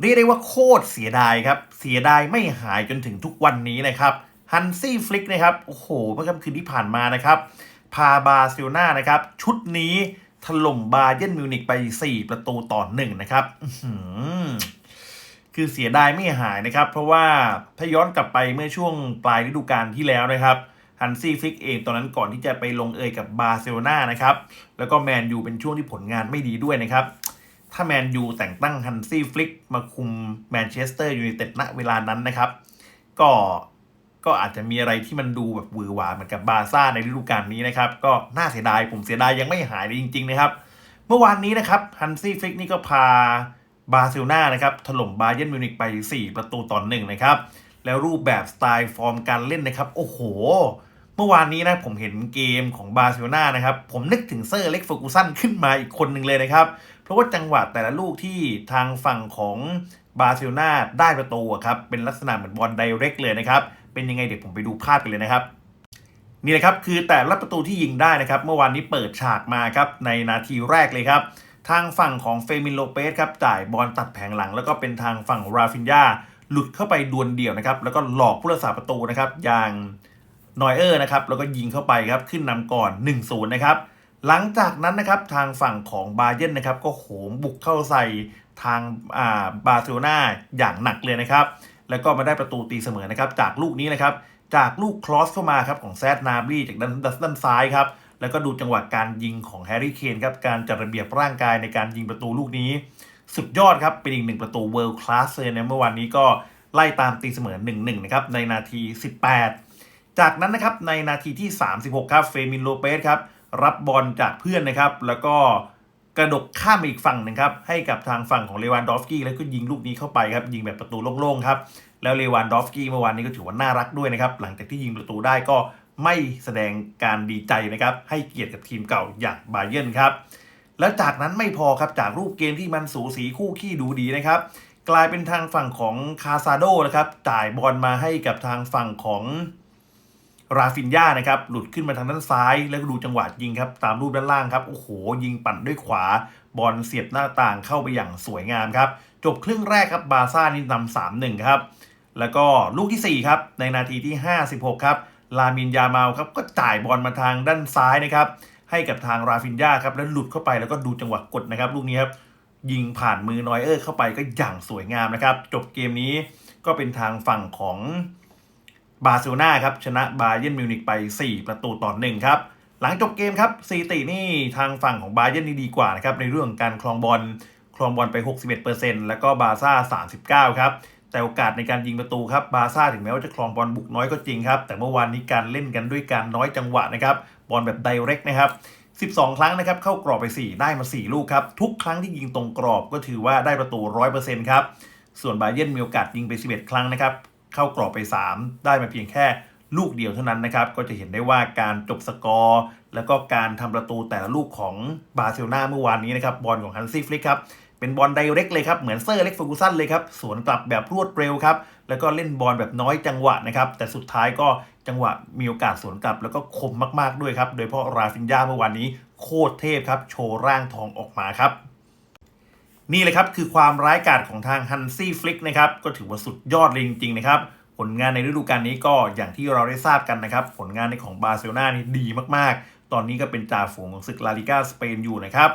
เรียกได้ว่าโคตรเสียดายครับ เสียดายไม่หายจนถึงทุกวันนี้นะครับฮันซี่ฟลิกนะครับ โอ้โห เมื่อค่ำคืนที่ผ่านมานะครับ พาบาเซลนานะครับ ชุดนี้ถล่มบาเยร์นมิวนิกไป 4 ประตูต่อหนึ่งนะครับคือเสียดายไม่หายนะครับ เพราะว่าถ้าย้อนกลับไปเมื่อช่วงปลายฤดูกาลที่แล้วนะครับฮันซี่ฟลิกเองตอนนั้นก่อนที่จะไปลงเอยกับบาร์เซโลนานะครับ แล้วก็แมนยูเป็นช่วงที่ผลงานไม่ดีด้วยนะครับ ถ้าแมนยูแต่งตั้งฮันซี่ฟลิกมาคุมแมนเชสเตอร์ยูไนเต็ดณเวลานั้นนะครับ ก็ก็อาจจะมีอะไรที่มันดูแบบหวือหวาเหมือนกับบาร์ซ่าในฤดูกาลนี้นะครับ ก็น่าเสียดายผมเสียดายยังไม่หายเลยจริง ๆ นะครับ เมื่อวานนี้นะครับฮันซี่ฟลิกนี่ก็พาบาร์เซโลนานะครับถล่มบาเยร์นมิวนิกไป 4 ประตูต่อหนึ่งนะครับ แล้วรูปแบบสไตล์ฟอร์มการเล่นนะครับ โอ้โห เมื่อวานนี้นะผมเห็นเกมของบาร์เซโลนานะครับ ผมนึกถึงเซอร์เล็กเฟอร์กูสันขึ้นมาอีกคนหนึ่งเลยนะครับ เพราะว่าจังหวะแต่ละลูกที่ทางฝั่งของบาร์เซโลนาได้ประตูอะครับเป็นลักษณะเหมือนบอลไดเรกเลยนะครับเป็นยังไงเดี๋ยวผมไปดูภาพกันเลยนะครับนี่นะครับคือแต่ละประตูที่ยิงได้นะครับ เมื่อวานนี้เปิดฉากมาครับในนาทีแรกเลยครับ ทางฝั่งของเฟมินโลเปสครับจ่ายบอลตัดแผงหลัง แล้วก็เป็นทางฝั่งราฟินยาหลุดเข้าไปดวลเดี่ยวนะครับ แล้วก็หลอกผู้รักษาประตูนะครับอย่างนอยเออร์นะครับแล้วก็ยิงเข้าไปครับขึ้นนำก่อน1-0นะครับ หลังจากนั้นนะครับทางฝั่งของบาเยร์นนะครับก็โหมบุกเข้าใส่ทางอ่าบาร์เซโลนาอย่างหนักเลยนะครับ แล้วก็มาได้ประตูตีเสมอนะครับจากลูกนี้นะครับจากลูกคลอสเข้ามาครับของแซดนาบรีจากด้านด้านซ้ายครับแล้วก็ดูจังหวะการยิงของแฮร์รี่เคนครับการจัดระเบียบร่างกายในการยิงประตูลูกนี้ สุดยอดครับเป็นอีกหนึ่งประตูเวิลด์คลาสเลยนะเมื่อวานนี้ก็ไล่ตามตีเสมอ 1-1 นะครับในนาที 18 จากนั้นนะครับในนาทีที่ 36 ครับเฟมินโลเปสครับ รับบอลจากเพื่อนนะครับ แล้วก็กระดกข้ามไปอีกฝั่งหนึ่งครับ ให้กับทางฝั่งของเลวานดอฟสกี้แล้วก็ยิงลูกนี้เข้าไปครับ ยิงแบบประตูโล่งๆครับ แล้วเลวานดอฟสกี้เมื่อวานนี้ก็ถือว่าน่ารักด้วยนะครับ หลังจากที่ยิงประตูได้ก็ไม่แสดงการดีใจนะครับ ให้เกียรติกับทีมเก่าอย่างบาเยนครับ แล้วจากนั้นไม่พอครับ จากรูปเกมที่มันสูสีคู่ขี้ดูดีนะครับ กลายเป็นทางฝั่งของคาซาโดนะครับ จ่ายบอลมาให้กับทางฝั่งของ ราฟินยานะครับหลุดขึ้นมาทางด้านซ้าย แล้วก็ดูจังหวะยิงครับตามรูปด้านล่างครับโอ้โห ยิงปั่นด้วยขวา บอลเสียบหน้าต่างเข้าไปอย่างสวยงามครับ จบครึ่งแรกครับบาซ่านี่นำสามหนึ่งครับ แล้วก็ลูกที่ 4 ครับ ในนาทีที่ 56 ครับ ลามินยามาลครับก็จ่ายบอลมาทางด้านซ้ายนะครับให้กับทางราฟินยาครับแล้วหลุดเข้าไปแล้วก็ดูจังหวะกดนะครับลูกนี้ครับยิงผ่านมือนอยเออร์เข้าไปก็อย่างสวยงามนะครับ จบเกมนี้ก็เป็นทางฝั่งของ บาร์เซโลนาครับชนะบาเยร์นมิวนิกไป 4 ประตูต่อ1ครับ หลังจบเกมครับซีตินี่ทางฝั่งของบาเยร์นนี่ดีกว่านะครับในเรื่องการคลองบอลคลองบอลไป 61%แล้วก็บาซ่า 39 ครับ แต่โอกาสในการยิงประตูครับบาซ่าถึงแม้ว่าจะคลองบอลบุกน้อยก็จริงครับ แต่เมื่อวานนี้การเล่นกันด้วยการน้อยจังหวะนะครับบอลแบบไดเรกนะครับ12 ครั้งนะครับเข้ากรอบไป 4 ได้มา 4 ลูกครับ ทุกครั้งที่ยิงตรงกรอบก็ถือว่าได้ประตู 100%ครับ ส่วนบาเยร์นมีโอกาสยิงไป 11 ครั้งนะครับ เข้ากรอบไป 3 ได้มาเพียงแค่ลูกเดียวเท่านั้นนะครับ ก็จะเห็นได้ว่าการจบสกอร์ แล้วก็การทำประตูแต่ละลูกของบาร์เซโลนาเมื่อวานนี้นะครับบอลของฮันซี่ฟลิกครับเป็นบอลไดเรกเลยครับเหมือนเซอร์เล็กฟอร์กูสันเลยครับสวนกลับแบบรวดเร็วครับแล้วก็เล่นบอลแบบน้อยจังหวะนะครับแต่สุดท้ายก็จังหวะมีโอกาสสวนกลับ แล้วก็คมมากๆด้วยครับโดยเฉพาะราฟินยาเมื่อวานนี้โคตรเทพครับโชว์ร่างทองออกมาครับ นี่เลยครับคือความร้ายกาจของทางฮันซี่ฟลิกนะครับก็ถือว่าสุดยอดเลยจริงๆนะครับผลงานในฤดูกาลนี้ก็อย่างที่เราได้ทราบกันนะครับ ผลงานในของบาร์เซโลนานี่ดีมากๆ ตอนนี้ก็เป็นจ่าฝูงของศึกลาลิกาสเปนอยู่นะครับ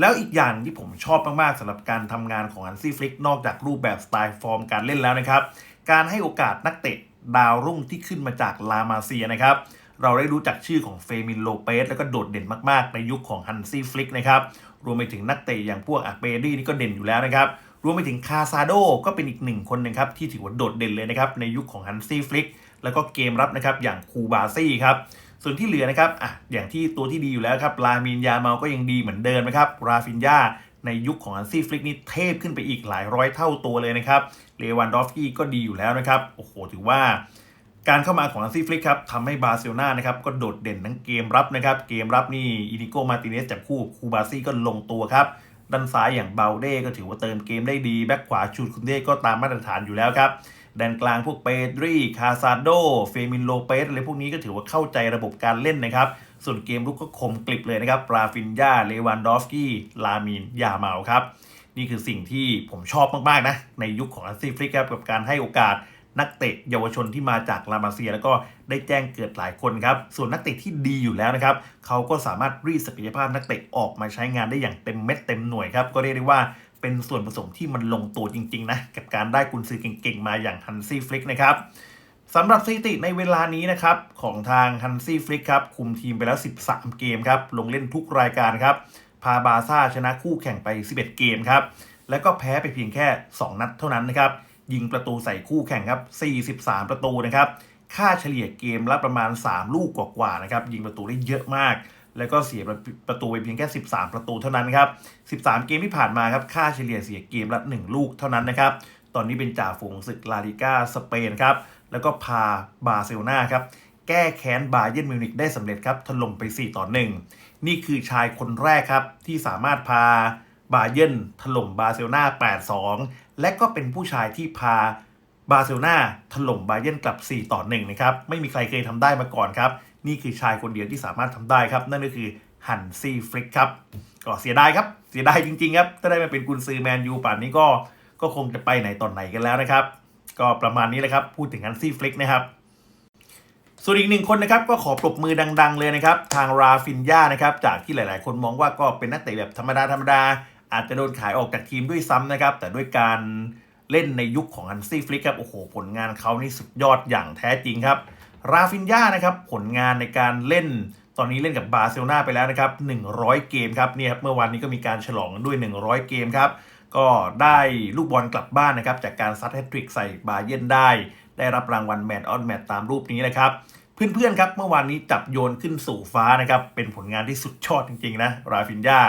แล้วอีกอย่างที่ผมชอบมากๆสำหรับการทำงานของฮันซี่ฟลิกนอกจากรูปแบบสไตล์ฟอร์มการเล่นแล้วนะครับ การให้โอกาสนักเตะดาวรุ่งที่ขึ้นมาจากลามาเซียนะครับ เราได้รู้จักชื่อของเฟมินโลเปสแล้วก็โดดเด่นมากๆ ในยุคของฮันซี่ฟลิกนะครับ รวมไปถึงนักเตะอย่างพวกอาเปดี้นี่ก็เด่นอยู่แล้วนะครับ รวมไปถึงคาซาโดก็เป็นอีกหนึ่งคนนะครับที่ถือว่าโดดเด่นเลยนะครับในยุคของฮันซี่ฟลิกแล้วก็เกมรับนะครับอย่างคูบาซี่ครับส่วนที่เหลือนะครับอะอย่างที่ตัวที่ดีอยู่แล้วครับลามินยาเมาก็ยังดีเหมือนเดิมนะครับราฟินยาในยุคของอันซี่ฟลิกนี่เทพขึ้นไปอีกหลายร้อยเท่าตัวเลยนะครับเลวันดอฟกี้ก็ดีอยู่แล้วนะครับโอ้โหถือว่า การเข้ามาของอันซี่ฟลิกครับทำให้บาร์เซโลนานะครับก็โดดเด่นทั้งเกมรับนะครับ เกมรับนี่อินิโกมาติเนสจับคู่คูบาซี่ก็ลงตัวครับ ด้านซ้ายอย่างเบลเด้ก็ถือว่าเติมเกมได้ดี แบ็คขวาชูดคุนเด้ก็ตามมาตรฐานอยู่แล้วครับแดนกลางพวกเปดรีคาซาโด เฟมินโลเปสอะไรพวกนี้ก็ถือว่าเข้าใจระบบการเล่นนะครับ ส่วนเกมลุกก็คมกลิบเลยนะครับปราฟินยาเลวันดอฟกี้ ลามินยาเมาครับ นี่คือสิ่งที่ผมชอบมาก ๆ นะ ในยุคของอันซีฟลิกครับ กับการให้โอกาส นักเตะเยาวชนที่มาจากลามาเซีย แล้วก็ได้แจ้งเกิดหลายคนครับ ส่วนนักเตะที่ดีอยู่แล้วนะครับเขาก็สามารถรีดศักยภาพนักเตะออกมาใช้งานได้อย่างเต็มเม็ดเต็มหน่วยครับก็เรียกได้ว่าเป็นส่วนผสมที่มันลงตัวจริงๆนะกับการได้กุนซือเก่งๆ มาอย่างฮันซี่ฟลิกนะครับสำหรับสถิติในเวลานี้นะครับ ของทางฮันซี่ฟลิกครับคุมทีมไปแล้ว 13 เกมครับ ลงเล่นทุกรายการครับ พาบาซ่าชนะคู่แข่งไป 11 เกมครับ แล้วก็แพ้ไปเพียงแค่ 2 นัดเท่านั้นนะครับ ยิงประตูใส่คู่แข่งครับ 43 ประตูนะครับ ค่าเฉลี่ยเกมละประมาณ 3 ลูกกว่าๆนะครับ ยิงประตูได้เยอะมาก แล้วก็เสียประตูไปเพียงแค่ 13 ประตูเท่านั้นครับ 13 เกมที่ผ่านมาครับ ค่าเฉลี่ยเสียเกมละ 1 ลูกเท่านั้นนะครับ ตอนนี้เป็นจ่าฝูงศึกลาลิก้าสเปนครับ แล้วก็พาบาร์เซโลนาครับ แก้แค้นบาเยิร์นมิวนิกได้สำเร็จครับ ถล่มไป 4 ต่อ 1 นี่คือชายคนแรกครับที่สามารถพา บาเยิร์นถล่มบาร์เซโลนา8-2 และก็เป็นผู้ชายที่พาบาร์เซโลนาถล่มบาเยิร์นกลับ 4 ต่อ 1 นะครับ ไม่มีใครเคยทำได้มาก่อนครับ นี่คือชายคนเดียวที่สามารถทำได้ครับ นั่นก็คือฮันซี่ฟลิกครับ ก็เสียดายครับ เสียดายจริง ๆ ครับ ถ้าได้มาเป็นกุนซือแมนยูป่านนี้ก็ก็คงจะไปไหนตอนไหนกันแล้วนะครับ ก็ประมาณนี้แหละครับ พูดถึงฮันซี่ฟลิกนะครับส่วนอีกหนึ่งคนนะครับก็ขอปรบมือดัง ๆ เลยนะครับ ทางราฟินยานะครับจากที่หลาย ๆ คนมองว่าก็เป็นนักเตะแบบธรรมดาธรรมดา อาจจะโดนขายออกจากทีมด้วยซ้ำนะครับ แต่ด้วยการเล่นในยุคของฮันซี่ฟลิกครับ โอ้โห ผลงานเขานี่สุดยอดอย่างแท้จริงครับ ราฟินยานะครับ ผลงานในการเล่น ตอนนี้เล่นกับบาร์เซโลนาไปแล้วนะครับ 100 เกมครับ เนี่ยครับ เมื่อวานนี้ก็มีการฉลองด้วย 100 เกมครับ ก็ได้ลูกบอลกลับบ้านนะครับ จากการซัดแฮตทริกใส่บาเยนได้ ได้รับรางวัลแมนออนแมตตามรูปนี้นะครับ เพื่อนๆครับ เมื่อวานนี้จับโยนขึ้นสู่ฟ้านะครับ เป็นผลงานที่สุดยอดจริงๆนะ ราฟินยา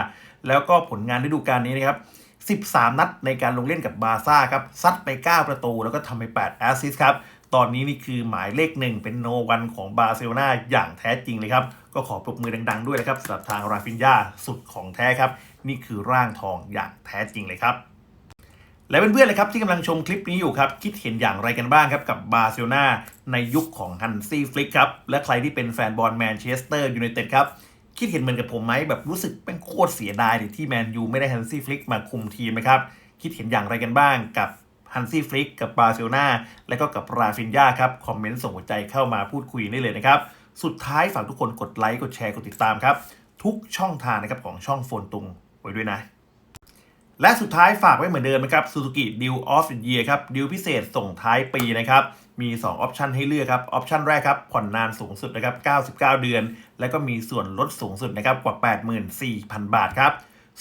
แล้วก็ผลงานฤดูกาลนี้นะครับ 13 นัดในการลงเล่นกับบาซ่าครับซัดไป 9 ประตู แล้วก็ทำไป 8 แอสซิสต์ครับ ตอนนี้นี่คือหมายเลขหนึ่งเป็นโนวันของบาร์เซโลนาอย่างแท้จริงเลยครับ ก็ขอปรบมือดังๆด้วยนะครับสำหรับทางราฟินยาสุดของแท้ครับ นี่คือร่างทองอย่างแท้จริงเลยครับและเพื่อนๆเลยครับที่กำลังชมคลิปนี้อยู่ครับ คิดเห็นอย่างไรกันบ้างครับกับบาร์เซโลนาในยุคของฮันซี่ฟลิกครับ และใครที่เป็นแฟนบอลแมนเชสเตอร์ยูไนเต็ดครับ คิดเห็นเหมือนกับผมไหมแบบรู้สึกเป็นโคตรเสียดายเลยที่แมนยูไม่ได้ฮันซี่ฟลิกมาคุมทีมนะครับ คิดเห็นอย่างไรกันบ้างกับฮันซี่ฟลิกกับบาร์เซโลนาและก็กับราฟินยาครับ คอมเมนต์ส่งหัวใจเข้ามาพูดคุยได้เลยนะครับ สุดท้ายฝากทุกคนกดไลค์ กดแชร์ กดติดตามครับ ทุกช่องทางนะครับของช่องโฟนตุงไว้ด้วยนะ และสุดท้ายฝากไว้เหมือนเดิมนะครับ Suzuki Deal of the Year ครับดีลพิเศษส่งท้ายปีนะครับ มี 2 ออปชันให้เลือกครับ ออปชันแรกครับ ผ่อนนานสูงสุดนะครับ99 เดือน แล้วก็มีส่วนลดสูงสุดนะครับกว่า 84,000 บาทครับ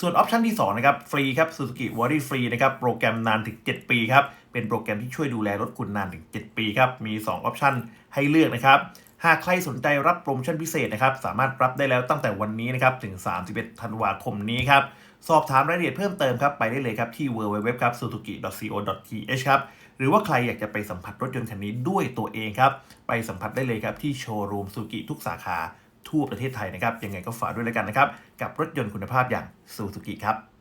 ส่วนออปชันที่ 2 นะครับ ฟรีครับ Suzuki Worry Free นะครับ โปรแกรมนานถึง 7 ปีครับ เป็นโปรแกรมที่ช่วยดูแลรถคุณนานถึง 7 ปีครับ มี 2 ออปชันให้เลือกนะครับ หากใครสนใจรับโปรโมชั่นพิเศษนะครับ สามารถรับได้แล้วตั้งแต่วันนี้นะครับ ถึง 31 ธันวาคมนี้ครับ สอบถามรายละเอียดเพิ่มเติมครับ ไปได้เลยครับที่ www ครับ หรือว่าใครอยากจะไปสัมผัสรถยนต์คันนี้ด้วยตัวเองครับ ไปสัมผัสได้เลยครับที่โชว์รูมซูกิทุกสาขาทั่วประเทศไทยนะครับ ยังไงก็ฝากด้วยแล้วกันนะครับ กับรถยนต์คุณภาพอย่างซูซูกิครับ